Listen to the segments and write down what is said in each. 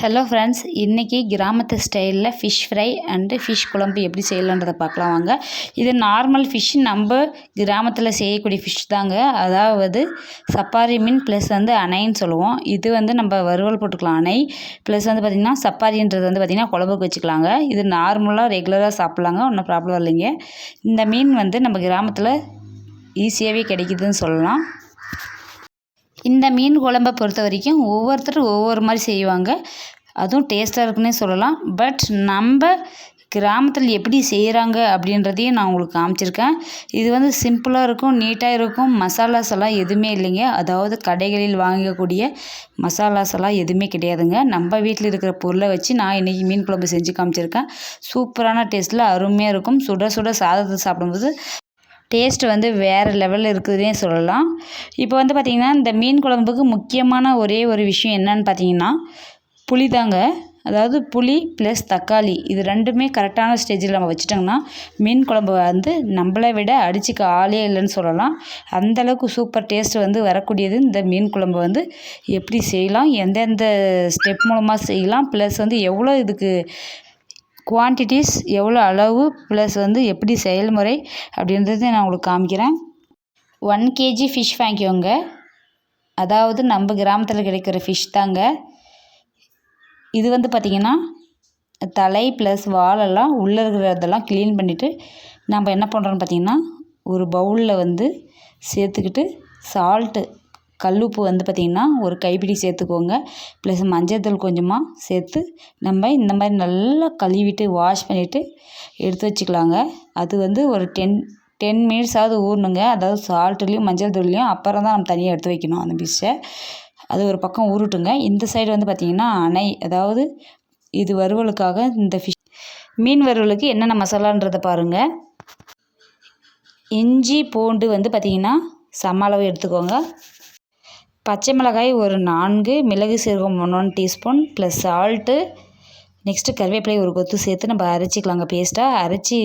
Hello friends இன்றைக்கி கிராமத்து ஸ்டைலில் ஃபிஷ் ஃப்ரை அண்டு ஃபிஷ் குழம்பு எப்படி செய்யலான்றதை பார்க்கலாம் வாங்க. இது நார்மல் ஃபிஷ் நம்ம கிராமத்தில் செய்யக்கூடிய ஃபிஷ் தாங்க. அதாவது சப்பாரி மீன் ப்ளஸ் வந்து அணைன்னு சொல்லுவோம். இது வந்து நம்ம வறுவல் போட்டுக்கலாம். அணை ப்ளஸ் வந்து பார்த்திங்கன்னா சப்பாரின்றது வந்து பார்த்திங்கன்னா குழம்புக்கு வச்சுக்கலாங்க. இது நார்மலாக ரெகுலராக சாப்பிட்லாங்க. ஒன்றும் ப்ராப்ளம் இல்லைங்க. இந்த மீன் வந்து நம்ம கிராமத்தில் ஈஸியாகவே கிடைக்குதுன்னு சொல்லலாம். இந்த மீன் குழம்ப பொறுத்த வரைக்கும் ஒவ்வொருத்தரும் ஒவ்வொரு மாதிரி செய்வாங்க. அதுவும் டேஸ்ட்டாக இருக்குன்னே சொல்லலாம். பட் நம்ம கிராமத்தில் எப்படி செய்கிறாங்க அப்படின்றதையும் நான் உங்களுக்கு காமிச்சிருக்கேன். இது வந்து சிம்பிளாக இருக்கும் நீட்டாக இருக்கும். மசாலாஸ் எல்லாம் எதுவுமே இல்லைங்க. அதாவது கடைகளில் வாங்கக்கூடிய மசாலாஸ் எல்லாம் எதுவுமே கிடையாதுங்க. நம்ம வீட்டில் இருக்கிற பொருளை வச்சு நான் இன்றைக்கி மீன் குழம்பு செஞ்சு காமிச்சிருக்கேன். சூப்பரான டேஸ்ட்டில் அருமையாக இருக்கும். சுட சுட சாதத்தை சாப்பிடும்போது டேஸ்ட் வந்து வேறு லெவலில் இருக்குதுன்னே சொல்லலாம். இப்போ வந்து பார்த்திங்கன்னா இந்த மீன் குழம்புக்கு முக்கியமான ஒரே ஒரு விஷயம் என்னன்னு பார்த்தீங்கன்னா புளி தாங்க. அதாவது புளி ப்ளஸ் தக்காளி இது ரெண்டுமே கரெக்டான ஸ்டேஜில் நம்ம வச்சுட்டோங்கன்னா மீன் குழம்பு வந்து நம்மளை விட அடிச்சுக்க ஆளே இல்லைன்னு சொல்லலாம். அந்தளவுக்கு சூப்பர் டேஸ்ட் வந்து வரக்கூடியது இந்த மீன் குழம்பு வந்து. எப்படி செய்யலாம்? எந்தெந்த ஸ்டெப் மூலமாக செய்யலாம்? ப்ளஸ் வந்து எவ்வளோ இதுக்கு குவான்டிட்டிஸ் எவ்வளோ அளவு ப்ளஸ் வந்து எப்படி செயல்முறை அப்படின்றத நான் உங்களுக்கு காமிக்கிறேன். ஒன் கேஜி ஃபிஷ் வாங்கிக்கோங்க. அதாவது நம்ம கிராமத்தில் கிடைக்கிற ஃபிஷ் தாங்க. இது வந்து பார்த்திங்கன்னா தலை ப்ளஸ் வாலெல்லாம் உள்ளே இருக்கிறதெல்லாம் க்ளீன் பண்ணிவிட்டு நம்ம என்ன பண்ணுறோன்னு பார்த்திங்கன்னா ஒரு பவுலில் வந்து சேர்த்துக்கிட்டு சால்ட்டு கல்லுப்பு வந்து பார்த்திங்கன்னா ஒரு கைப்பிடி சேர்த்துக்கோங்க. ப்ளஸ் மஞ்சத்தூள் கொஞ்சமாக சேர்த்து நம்ம இந்த மாதிரி நல்லா கழுவிட்டு வாஷ் பண்ணிவிட்டு எடுத்து வச்சுக்கலாங்க. அது வந்து ஒரு டென் டென் மினிட்ஸாவது ஊறணுங்க. அதாவது சால்ட்டுலேயும் மஞ்சள் தூள்லேயும் அப்புறம் தான் நம்ம தனியாக எடுத்து வைக்கணும் அந்த ஃபிஷ்ஷை அது ஒரு பக்கம் ஊருட்டுங்க இந்த சைடு வந்து பார்த்திங்கன்னா அணை அதாவது இது வறுவலுக்காக இந்த ஃபிஷ் மீன் வறுவலுக்கு என்னென்ன மசாலான்றதை பாருங்கள் இஞ்சி பூண்டு வந்து பார்த்திங்கன்னா சம அளவு எடுத்துக்கோங்க. பச்சை மிளகாய் ஒரு நான்கு மிளகு சீரகம் ஒன்று டீஸ்பூன் ப்ளஸ் சால்ட்டு நெக்ஸ்ட்டு கருவேப்பிலை ஒரு கொத்து சேர்த்து நம்ம அரைச்சிக்கலாங்க பேஸ்ட்டாக அரைச்சி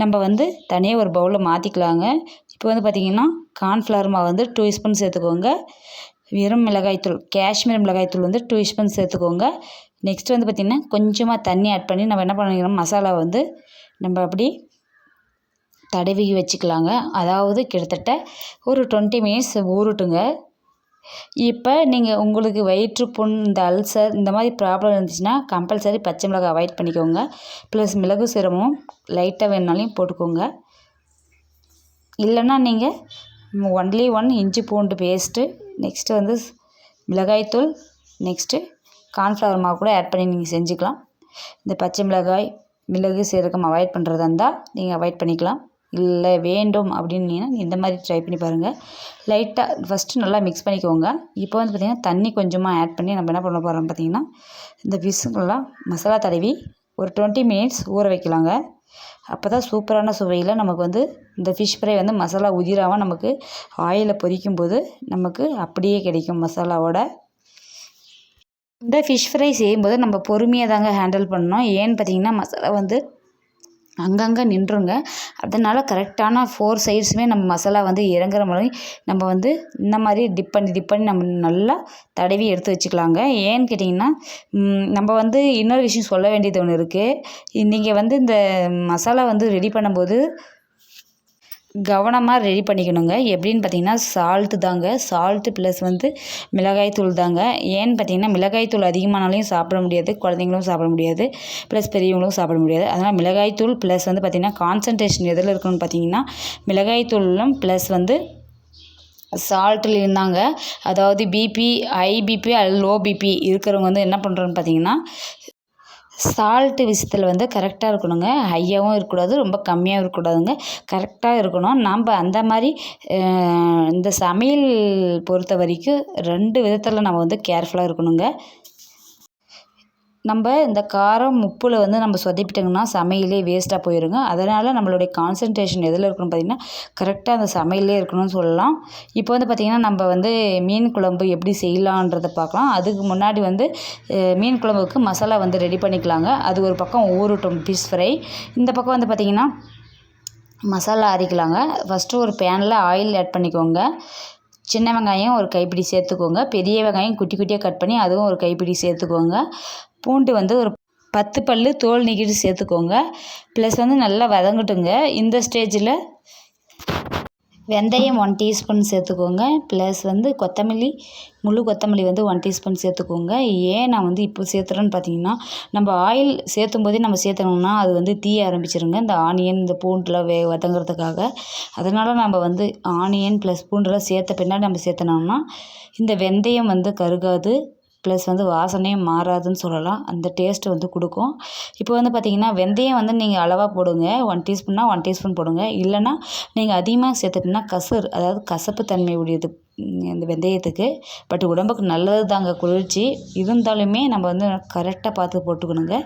நம்ம வந்து தனியாக ஒரு பவுலில் மாற்றிக்கலாங்க இப்போ வந்து பார்த்திங்கன்னா கார்ன்ஃப்ளவர் மாவு வந்து டூ ஸ்பூன் சேர்த்துக்கோங்க. வெறும் மிளகாய்த்தூள் காஷ்மீர் மிளகாய்த்தூள் வந்து டூ ஸ்பூன் சேர்த்துக்கோங்க. நெக்ஸ்ட் வந்து பார்த்திங்கன்னா கொஞ்சமாக தண்ணி ஆட் பண்ணி நம்ம என்ன பண்ணிக்கிறோம் மசாலா வந்து நம்ம அப்படி தடவி வச்சுக்கலாங்க. அதாவது கிட்டத்தட்ட ஒரு டுவெண்ட்டி மினிட்ஸ் ஊறட்டுங்க. இப்போ நீங்கள் உங்களுக்கு வயிற்று புண் இந்த அல்சர் இந்த மாதிரி ப்ராப்ளம் இருந்துச்சுன்னா கம்பல்சரி பச்சை மிளகாய் அவாய்ட் பண்ணிக்கோங்க. ப்ளஸ் மிளகு சீரமும் லைட்டாக வேணுனாலையும் போட்டுக்கோங்க. இல்லைன்னா நீங்கள் ஒன்லி ஒன் இஞ்சி பூண்டு பேஸ்ட்டு நெக்ஸ்ட்டு வந்து மிளகாய்த்தூள் நெக்ஸ்ட்டு கார்ன்ஃப்ளவர் மாவு கூட ஆட் பண்ணி நீங்கள் செஞ்சுக்கலாம். இந்த பச்சை மிளகாய் மிளகு சீரகம் அவாய்ட் பண்ணுறதா இருந்தால் நீங்கள் அவாய்ட் பண்ணிக்கலாம். இல்லை வேண்டும் அப்படின்னீங்கன்னா இந்த மாதிரி ட்ரை பண்ணி பாருங்கள் லைட்டாக ஃபஸ்ட்டு நல்லா மிக்ஸ் பண்ணிக்கோங்க. இப்போ வந்து பார்த்திங்கன்னா தண்ணி கொஞ்சமாக ஆட் பண்ணி நம்ம என்ன பண்ண போகிறோம் பார்த்திங்கன்னா இந்த ஃபிஷ்ஷுங்கெல்லாம் மசாலா தடவி ஒரு டுவெண்ட்டி மினிட்ஸ் ஊற வைக்கலாங்க. அப்போ தான் சூப்பரான சுவையில் நமக்கு வந்து இந்த ஃபிஷ் ஃப்ரை வந்து மசாலா உதிராமல் நமக்கு ஆயிலில் பொரிக்கும் போது நமக்கு அப்படியே கிடைக்கும் மசாலாவோட. இந்த ஃபிஷ் ஃப்ரை செய்யும்போது நம்ம பொறுமையாக தாங்க ஹேண்டில் பண்ணோம் ஏன்னு பார்த்தீங்கன்னா மசாலா வந்து அங்கங்கே நின்றுங்க. அதனால் கரெக்டான ஃபோர் சைட்ஸுமே நம்ம மசாலா வந்து இறங்குற மாதிரி நம்ம வந்து இந்த மாதிரி டிப் பண்ணி டிப் பண்ணி நம்ம நல்லா தடவி எடுத்து வச்சுக்கலாங்க. ஏன்னு கேட்டிங்கன்னா நம்ம வந்து இன்னொரு விஷயம் சொல்ல வேண்டியது ஒன்று இருக்குது நீங்கள் வந்து இந்த மசாலா வந்து ரெடி பண்ணும்போது கவனமாக ரெடி பண்ணிக்கணுங்க. எப்படின்னு பார்த்தீங்கன்னா சால்ட்டு தாங்க. சால்ட்டு ப்ளஸ் வந்து மிளகாய் தூள் தாங்க. ஏன்னு பார்த்தீங்கன்னா மிளகாய் தூள் அதிகமானாலையும் சாப்பிட முடியாது. குழந்தைங்களும் சாப்பிட முடியாது. ப்ளஸ் பெரியவங்களும் சாப்பிட முடியாது. அதனால் மிளகாய் தூள் ப்ளஸ் வந்து பார்த்திங்கன்னா கான்சன்ட்ரேஷன் எதில் இருக்கணும்னு பார்த்தீங்கன்னா மிளகாய் தூளும் ப்ளஸ் வந்து சால்ட்டில் இருந்தாங்க. அதாவது பிபி ஹை பிபி அல்லது லோ பிபி இருக்கிறவங்க வந்து என்ன பண்ணுறோன்னு பார்த்தீங்கன்னா சால்ட்டு விஷயத்தில் வந்து கரெக்டாக இருக்கணுங்க. ஹையாகவும் இருக்கக்கூடாது ரொம்ப கம்மியாகவும் இருக்கக்கூடாதுங்க. கரெக்டாக இருக்கணும். நம்ம அந்த மாதிரி இந்த சமையல் பொறுத்த வரைக்கும் ரெண்டு விதத்தில் நம்ம வந்து கேர்ஃபுல்லாக இருக்கணுங்க. நம்ம இந்த காரம் உப்பில் வந்து நம்ம சொதப்பிட்டோங்கன்னா சமையலே வேஸ்ட்டாக போயிடுங்க அதனால் நம்மளுடைய கான்சன்ட்ரேஷன் எதில் இருக்கணும் பார்த்திங்கன்னா கரெக்டாக அந்த சமையலே இருக்கணும்னு சொல்லலாம். இப்போ வந்து பார்த்திங்கன்னா நம்ம வந்து மீன் குழம்பு எப்படி செய்யலான்றதை பார்க்கலாம். அதுக்கு முன்னாடி வந்து மீன் குழம்புக்கு மசாலா வந்து ரெடி பண்ணிக்கலாங்க. அது ஒரு பக்கம் ஊறட்டும் பீஸ் ஃப்ரை இந்த பக்கம் வந்து பார்த்திங்கன்னா மசாலா அரைக்கலாங்க. ஃபஸ்ட்டு ஒரு பேனில் ஆயில் ஆட் பண்ணிக்கோங்க. சின்ன வெங்காயம் ஒரு கைப்பிடி சேர்த்துக்கோங்க. பெரிய வெங்காயம் குட்டி குட்டியாக கட் பண்ணி அதுவும் ஒரு கைப்பிடி சேர்த்துக்கோங்க. பூண்டு வந்து ஒரு பத்து பல் தோல் நீக்கிட்டு சேர்த்துக்கோங்க. ப்ளஸ் வந்து நல்லா வதங்கட்டுங்க. இந்த ஸ்டேஜில் வெந்தயம் ஒன் டீஸ்பூன் சேர்த்துக்கோங்க. ப்ளஸ் வந்து கொத்தமல்லி முழு கொத்தமல்லி வந்து ஒன் டீஸ்பூன் சேர்த்துக்கோங்க. ஏன் நான் வந்து இப்போ சேர்த்துறேன்னு பார்த்தீங்கன்னா நம்ம ஆயில் சேர்த்தும் போதே நம்ம சேர்த்தணும்னா அது வந்து தீய ஆரம்பிச்சிருங்க. இந்த ஆனியன் இந்த பூண்டுலாம் வே வதங்குறதுக்காக. அதனால் நம்ம வந்து ஆனியன் ப்ளஸ் பூண்டுலாம் சேர்த்த பின்னாடி நம்ம சேர்த்தனோம்னா இந்த வெந்தயம் வந்து கருகாது. ப்ளஸ் வந்து வாசனையும் மாறாதுன்னு சொல்லலாம். அந்த டேஸ்ட்டு வந்து கொடுக்கும். இப்போ வந்து பார்த்திங்கன்னா வெந்தயம் வந்து நீங்கள் அளவாக போடுங்க. ஒன் டீஸ்பூன்னா ஒன் டீஸ்பூன் போடுங்க. இல்லைன்னா நீங்கள் அதிகமாக சேர்த்துட்டுனா கசர் அதாவது கசப்பு தன்மை உடையது இந்த வெந்தயத்துக்கு. பட் உடம்புக்கு நல்லது தாங்க குளிர்ச்சி. இருந்தாலுமே நம்ம வந்து கரெக்டாக பார்த்து போட்டுக்கணுங்க.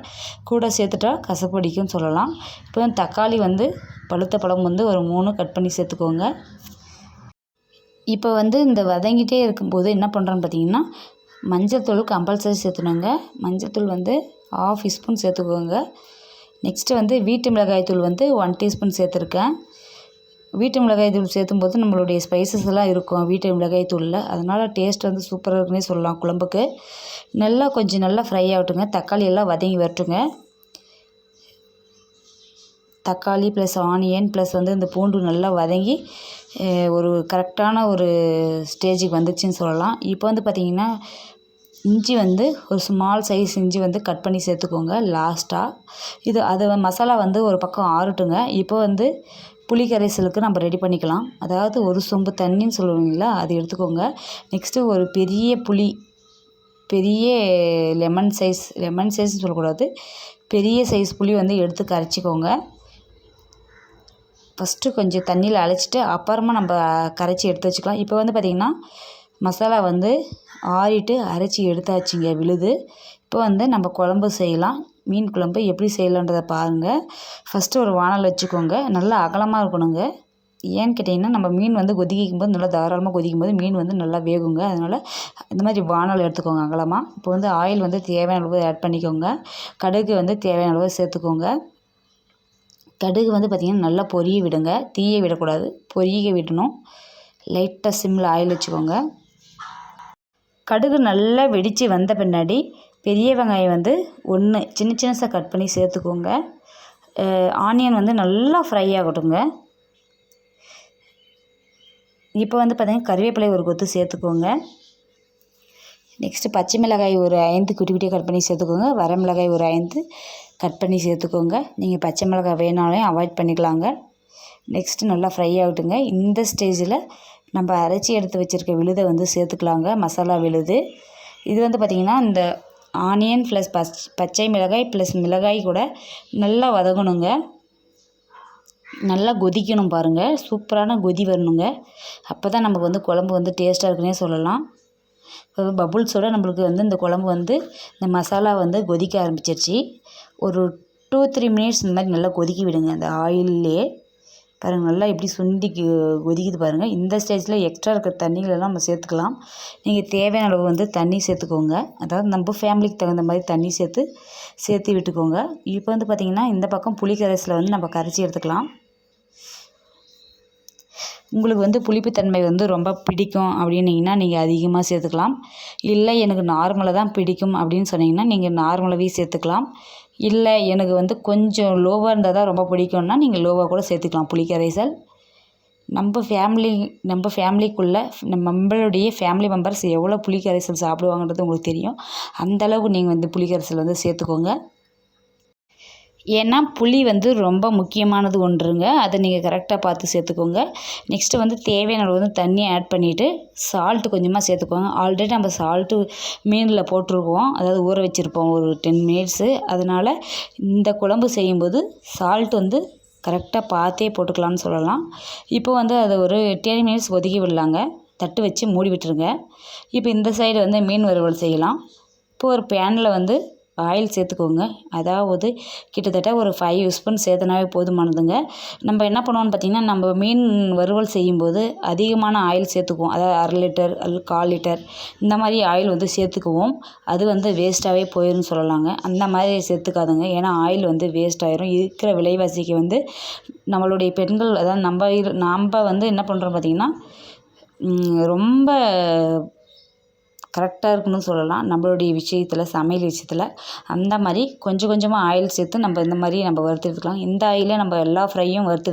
கூட சேர்த்துட்டா கசப்பு அடிக்கும்னு சொல்லலாம். இப்போ வந்து தக்காளி வந்து பழுத்த பழம் வந்து ஒரு மூணு கட் பண்ணி சேர்த்துக்கோங்க. இப்போ வந்து இந்த வதங்கிட்டே இருக்கும்போது என்ன பண்ணுறோன்னு பார்த்தீங்கன்னா மஞ்சள்தூள் கம்பல்சரி சேர்த்துணுங்க. மஞ்சள்தூள் வந்து ஆஃப் ஸ்பூன் சேர்த்துக்கோங்க. நெக்ஸ்ட்டு வந்து வீட்டு மிளகாய் தூள் வந்து ஒன் டீஸ்பூன் சேர்த்துருக்கேன். வீட்டு மிளகாய் தூள் சேர்த்தும் போது நம்மளுடைய ஸ்பைசஸ் எல்லாம் இருக்கும் வீட்டு மிளகாய் தூளில். அதனால் டேஸ்ட் வந்து சூப்பராக இருக்குன்னே சொல்லலாம் குழம்புக்கு. நல்லா கொஞ்சம் நல்லா ஃப்ரை ஆகட்டுங்க. தக்காளி எல்லாம் வதங்கி வரட்டுங்க. தக்காளி ப்ளஸ் ஆனியன் ப்ளஸ் வந்து இந்த பூண்டு நல்லா வதங்கி ஒரு கரெக்டான ஒரு ஸ்டேஜுக்கு வந்துச்சுன்னு சொல்லலாம். இப்போ வந்து பார்த்திங்கன்னா இஞ்சி வந்து ஒரு ஸ்மால் சைஸ் இஞ்சி வந்து கட் பண்ணி சேர்த்துக்கோங்க லாஸ்ட்டாக இது அது மசாலா வந்து ஒரு பக்கம் ஆறட்டுங்க. இப்போ வந்து புளி கரைசலுக்கு நம்ம ரெடி பண்ணிக்கலாம். அதாவது ஒரு சொம்பு தண்ணின்னு சொல்லுவீங்களா அது எடுத்துக்கோங்க. நெக்ஸ்ட்டு ஒரு பெரிய புளி பெரிய லெமன் சைஸ் லெமன் சைஸ்னு சொல்லக்கூடாது. பெரிய சைஸ் புளி வந்து எடுத்து கரைச்சிக்கோங்க. ஃபஸ்ட்டு கொஞ்சம் தண்ணியில் அழைச்சிட்டு அப்புறமா நம்ம கரைச்சி எடுத்து வச்சுக்கலாம். இப்போ வந்து பார்த்திங்கன்னா மசாலா வந்து ஆறிட்டு அரைச்சி எடுத்தாச்சுங்க விழுது. இப்போ வந்து நம்ம குழம்பு செய்யலாம். மீன் குழம்பு எப்படி செய்யலான்றதை பாருங்கள் ஃபஸ்ட்டு ஒரு வானல் வச்சுக்கோங்க. நல்லா அகலமாக இருக்கணுங்க. ஏன்னு கேட்டிங்கன்னா நம்ம மீன் வந்து கொதிக்கும் போது நல்லா தாராளமாக கொதிக்கும் போது மீன் வந்து நல்லா வேகுங்க. அதனால் இந்த மாதிரி வானல் எடுத்துக்கோங்க அகலமாக இப்போ வந்து ஆயில் வந்து தேவையான அளவு ஆட் பண்ணிக்கோங்க. கடுகு வந்து தேவையான அளவு சேர்த்துக்கோங்க. கடுகு வந்து பார்த்திங்கன்னா நல்லா பொரிய விடுங்க. தீயை விடக்கூடாது. பொரிய விடணும். லைட்டாக சிம்மில் ஆயில் வச்சுக்கோங்க. கடுகு நல்லா வெடித்து வந்த பின்னாடி பெரிய வெங்காயம் வந்து ஒன்று சின்ன சின்னசாக கட் பண்ணி சேர்த்துக்கோங்க. ஆனியன் வந்து நல்லா ஃப்ரை ஆகட்டுங்க இப்போ வந்து பார்த்திங்கன்னா கருவேப்பிலை ஒரு கொத்து சேர்த்துக்கோங்க. நெக்ஸ்ட்டு பச்சை மிளகாய் ஒரு ஐந்து குட்டி குட்டியாக கட் பண்ணி சேர்த்துக்கோங்க. வர மிளகாய் ஒரு ஐந்து கட் பண்ணி சேர்த்துக்கோங்க. நீங்கள் பச்சை மிளகாய் வேணாலும் அவாய்ட் பண்ணிக்கலாங்க. நெக்ஸ்ட்டு நல்லா ஃப்ரை ஆகட்டுங்க இந்த ஸ்டேஜில் நம்ம அரைச்சி எடுத்து வச்சுருக்க விழுதை வந்து சேர்த்துக்கலாங்க. மசாலா விழுது. இது வந்து பார்த்திங்கன்னா இந்த ஆனியன் ப்ளஸ் பச் பச்சை மிளகாய் ப்ளஸ் மிளகாய் கூட நல்லா வதங்கணுங்க. நல்லா கொதிக்கணும் பாருங்கள் சூப்பரான கொதி வரணுங்க. அப்போ தான் நமக்கு வந்து குழம்பு வந்து டேஸ்ட்டாக இருக்குன்னே சொல்லலாம். இப்போ பபுள்ஸோட நம்மளுக்கு வந்து இந்த குழம்பு வந்து இந்த மசாலா வந்து கொதிக்க ஆரம்பிச்சிருச்சு. ஒரு டூ த்ரீ மினிட்ஸ் இந்த மாதிரி நல்லா கொதிக்க விடுங்க. அந்த ஆயிலே பாருங்கள் நல்லா எப்படி சுண்டி கொதிக்குது பாருங்கள் இந்த ஸ்டேஜில் எக்ஸ்ட்ரா இருக்கிற தண்ணிகளெல்லாம் நம்ம சேர்த்துக்கலாம். நீங்கள் தேவையான அளவு வந்து தண்ணி சேர்த்துக்கோங்க. அதாவது நம்ம ஃபேமிலிக்கு தகுந்த மாதிரி தண்ணி சேர்த்து சேர்த்து விட்டுக்கோங்க. இப்போ வந்து பார்த்திங்கன்னா இந்த பக்கம் புளி கரைசலை வந்து நம்ம கரைச்சி எடுத்துக்கலாம். உங்களுக்கு வந்து புளிப்புத்தன்மை வந்து ரொம்ப பிடிக்கும் அப்படின்னீங்கன்னா நீங்கள் அதிகமாக சேர்த்துக்கலாம். இல்லை எனக்கு நார்மலாக தான் பிடிக்கும் அப்படின்னு சொன்னீங்கன்னா நீங்கள் நார்மலாகவே சேர்த்துக்கலாம். இல்லை எனக்கு வந்து கொஞ்சம் லோவாக இருந்தால் தான் ரொம்ப பிடிக்கும்னா நீங்கள் லோவாக கூட சேர்த்துக்கலாம். புளிக்கரைசல் நம்ம ஃபேமிலி நம்ம ஃபேமிலிக்குள்ளே நம்மளுடைய ஃபேமிலி மெம்பர்ஸ் எவ்வளோ புளிக்கரைசல் சாப்பிடுவாங்கன்றது உங்களுக்கு தெரியும். அந்தளவுக்கு நீங்கள் வந்து புளிக்கரைசல் வந்து சேர்த்துக்கோங்க. ஏன்னா புளி வந்து ரொம்ப முக்கியமானது ஒன்றுங்க. அதை நீங்கள் கரெக்டாக பார்த்து சேர்த்துக்கோங்க. நெக்ஸ்ட்டு வந்து தேவையான அளவு வந்து தண்ணி ஆட் பண்ணிவிட்டு சால்ட்டு கொஞ்சமாக சேர்த்துக்கோங்க. ஆல்ரெடி நம்ம சால்ட்டு மீனில் போட்டிருக்கோம். அதாவது ஊற வச்சுருப்போம் ஒரு டென் மினிட்ஸு அதனால் இந்த குழம்பு செய்யும்போது சால்ட் வந்து கரெக்டாக பார்த்தே போட்டுக்கலாம்னு சொல்லலாம். இப்போ வந்து அதை ஒரு டென் மினிட்ஸ் ஒதுக்கி விடலாங்க. தட்டு வச்சு மூடி விட்டுருங்க. இப்போ இந்த சைடு வந்து மீன் வறுவல் செய்யலாம். இப்போ ஒரு பேனில் வந்து ஆயில் சேர்த்துக்கோங்க. அதாவது கிட்டத்தட்ட ஒரு ஃபைவ் ஸ்பூன் சேர்த்தனாவே போதுமானதுங்க. நம்ம என்ன பண்ணுவோம்னு பார்த்திங்கன்னா நம்ம மீன் வறுவல் செய்யும்போது அதிகமான ஆயில் சேர்த்துக்குவோம். அதாவது அரை லிட்டர் அல்ல கால் லிட்டர் இந்த மாதிரி ஆயில் வந்து சேர்த்துக்குவோம். அது வந்து வேஸ்ட்டாகவே போயிடும்னு சொல்லலாங்க. அந்த மாதிரி சேர்த்துக்காதுங்க. ஏன்னா ஆயில் வந்து வேஸ்ட் ஆயிரும். இருக்கிற விலைவாசிக்கு வந்து நம்மளுடைய பெண்கள் அதாவது நம்ம நாம் வந்து என்ன பண்ணுறோம் பார்த்திங்கன்னா ரொம்ப கரெக்டாக இருக்குன்னு சொல்லலாம். நம்மளுடைய விஷயத்தில் சமையல் விஷயத்தில் அந்த மாதிரி கொஞ்சம் கொஞ்சமாக ஆயில் சேர்த்து நம்ம இந்த மாதிரி நம்ம வறுத்து இந்த ஆயிலே நம்ம எல்லா ஃப்ரையும் வறுத்து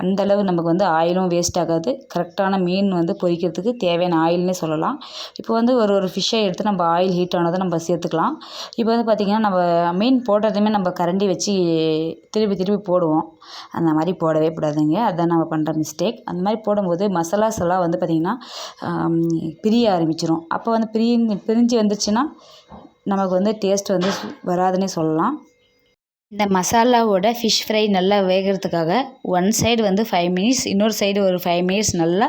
அந்தளவு நமக்கு வந்து ஆயிலும் வேஸ்ட் ஆகாது. கரெக்டான மீன் வந்து பொரிக்கிறதுக்கு தேவையான ஆயில்னே சொல்லலாம். இப்போ வந்து ஒரு ஒரு ஃபிஷ்ஷை எடுத்து நம்ம ஆயில் ஹீட் ஆனதை நம்ம சேர்த்துக்கலாம். இப்போ வந்து பார்த்திங்கன்னா நம்ம மீன் போடுறதுமே நம்ம கரண்டி வச்சு திருப்பி திருப்பி போடுவோம். அந்த மாதிரி போடவே கூடாதுங்க. அதுதான் நம்ம பண்ணுற மிஸ்டேக் அந்த மாதிரி போடும்போது மசாலாஸ் எல்லாம் வந்து பார்த்திங்கன்னா பிரிய ஆரம்பிச்சிடும் அப்போ வந்து பிரி பிரிஞ்சு வந்துச்சுன்னா நமக்கு வந்து டேஸ்ட் வந்து வராதுன்னே சொல்லலாம். இந்த மசாலாவோட ஃபிஷ் ஃப்ரை நல்லா வேகிறதுக்காக ஒன் சைடு வந்து ஃபைவ் மினிட்ஸ் இன்னொரு சைடு ஒரு ஃபைவ் மினிட்ஸ் நல்லா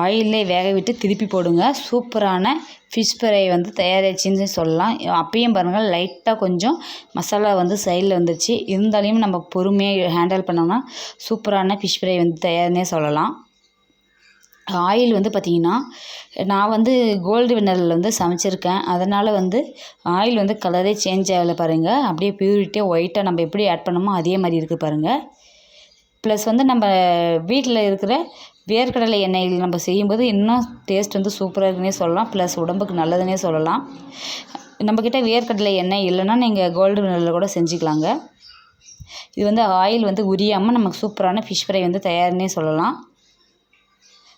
ஆயிலே வேக விட்டு திருப்பி போடுங்க. சூப்பரான ஃபிஷ் ஃப்ரை வந்து தயாராகிச்சின்னு சொல்லலாம். அப்பயும் பாருங்கள் லைட்டாக கொஞ்சம் மசாலா வந்து சைடில் வந்துருச்சு. இருந்தாலையும் நம்ம பொறுமையாக ஹேண்டில் பண்ணோம்னா சூப்பரான ஃபிஷ் ஃப்ரை வந்து தயார்னே சொல்லலாம். ஆயில் வந்து பார்த்திங்கன்னா நான் வந்து கோல்டு வின்னரில் வந்து சமைச்சிருக்கேன். அதனால் வந்து ஆயில் வந்து கலரே சேஞ்ச் ஆகலை பாருங்கள் அப்படியே பியூரிட்டியாக ஒயிட்டாக நம்ம எப்படி ஆட் பண்ணோமோ அதே மாதிரி இருக்குது பாருங்கள் ப்ளஸ் வந்து நம்ம வீட்டில் இருக்கிற வேர்க்கடலை எண்ணெயில் நம்ம செய்யும்போது இன்னும் டேஸ்ட் வந்து சூப்பராக இருக்குன்னே சொல்லலாம். ப்ளஸ் உடம்புக்கு நல்லதுன்னே சொல்லலாம். நம்மக்கிட்ட வேர்க்கடலை எண்ணெய் இல்லைன்னா நீங்கள் கோல்டு வின்னரில் கூட செஞ்சுக்கலாங்க. இது வந்து ஆயில் வந்து உரியாமல் நமக்கு சூப்பரான ஃபிஷ் ஃப்ரை வந்து தயார்னே சொல்லலாம்.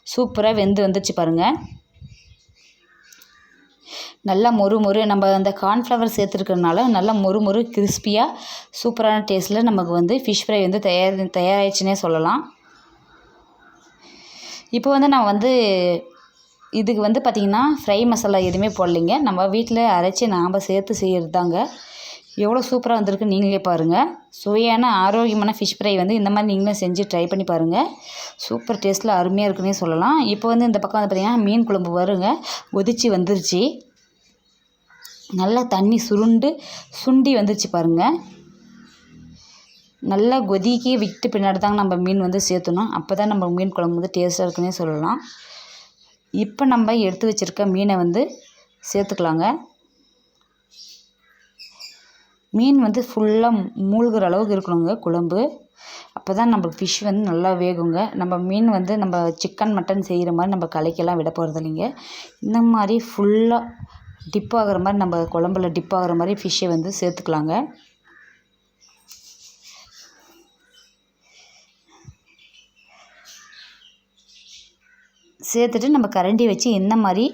சூப்பராக வெந்து வந்துச்சு பாருங்கள் நல்லா மொறு மொறு நம்ம அந்த கார்ன்ஃப்ளவர் சேர்த்துருக்கறனால நல்லா மொறு மொறு கிறிஸ்பியாக சூப்பரான டேஸ்ட்டில் நமக்கு வந்து ஃபிஷ் ஃப்ரை வந்து தயார் தயாராகிடுச்சுனே சொல்லலாம். இப்போ வந்து நான் வந்து இதுக்கு வந்து பார்த்திங்கன்னா ஃப்ரை மசாலா எதுவுமே போடலைங்க. நம்ம வீட்டில் அரைச்சி நாம் சேர்த்து செய்கிறது தாங்க எவ்வளோ சூப்பராக வந்திருக்கு நீங்களே பாருங்கள் சுவையான ஆரோக்கியமான ஃபிஷ் ஃப்ரை வந்து இந்த மாதிரி நீங்களும் செஞ்சு ட்ரை பண்ணி பாருங்கள் சூப்பர் டேஸ்ட்டில் அருமையாக இருக்குன்னே சொல்லலாம். இப்போ வந்து இந்த பக்கம் வந்து பார்த்திங்கன்னா மீன் குழம்பு வருங்க கொதிச்சு வந்துருச்சு. நல்லா தண்ணி சுருண்டு சுண்டி வந்துருச்சு பாருங்கள் நல்லா கொதிக்கி விட்டு பின்னாடி தாங்க நம்ம மீன் வந்து சேர்த்தணும். அப்போ தான் நம்ம மீன் குழம்பு வந்து டேஸ்ட்டாக இருக்குன்னே சொல்லலாம். இப்போ நம்ம எடுத்து வச்சுருக்க மீனை வந்து சேர்த்துக்கலாங்க. மீன் வந்து ஃபுல்லாக மூழ்கிற அளவுக்கு இருக்கணுங்க குழம்பு. அப்போ தான் நம்மளுக்கு ஃபிஷ் வந்து நல்லா வேகுங்க. நம்ம மீன் வந்து நம்ம சிக்கன் மட்டன் செய்கிற மாதிரி நம்ம கலைக்கெல்லாம் விட போகிறது இல்லைங்க. இந்த மாதிரி ஃபுல்லாக டிப் ஆகிற மாதிரி நம்ம குழம்புல டிப் ஆகிற மாதிரி ஃபிஷ்ஷை வந்து சேர்த்துக்கலாங்க. சேர்த்துட்டு நம்ம கரண்டி வச்சு இந்த மாதிரி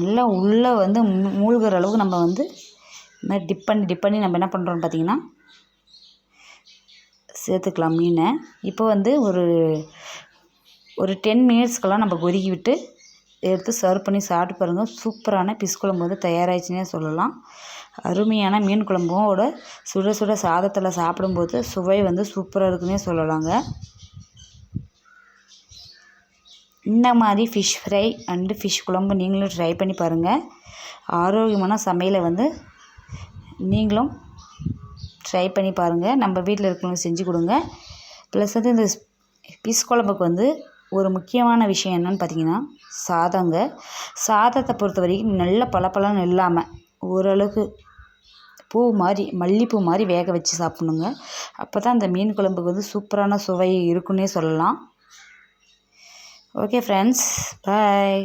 நல்லா உள்ளே வந்து மூழ்கிற அளவுக்கு நம்ம வந்து இந்த மாதிரி டிப் பண்ணி டிப் பண்ணி நம்ம என்ன பண்ணுறோம்னு பார்த்திங்கன்னா சேர்த்துக்கலாம் மீனை. இப்போ வந்து ஒரு ஒரு டென் மினிட்ஸ்க்கெல்லாம் நம்ம கொதிக்கி விட்டு எடுத்து சர்வ் பண்ணி சாப்பிட்டு பாருங்கள் சூப்பரான பிஸ் குழம்பு வந்து தயாராகிடுச்சுன்னே சொல்லலாம். அருமையான மீன் குழம்போட சுட சுட சாதத்தில் சாப்பிடும்போது சுவை வந்து சூப்பராக இருக்குன்னே சொல்லலாங்க. இந்த மாதிரி ஃபிஷ் ஃப்ரை அண்டு ஃபிஷ் குழம்பு நீங்களும் ட்ரை பண்ணி பாருங்கள் ஆரோக்கியமான சமையலை வந்து நீங்களும் ட்ரை பண்ணி பாருங்கள் நம்ம வீட்டில் இருக்கிறவங்க செஞ்சு கொடுங்க. ப்ளஸ் வந்து இந்த பீஸ் குழம்புக்கு வந்து ஒரு முக்கியமான விஷயம் என்னென்னு பார்த்தீங்கன்னா சாதங்க. சாதத்தை பொறுத்த வரைக்கும் நல்ல பளபளன்னு இல்லாமல் ஓரளவுக்கு பூ மாதிரி மல்லிப்பூ மாதிரி வேக வச்சு சாப்பிட்ணுங்க. அப்போ தான் அந்த மீன் குழம்புக்கு வந்து சூப்பரான சுவை இருக்குன்னே சொல்லலாம். Okay friends bye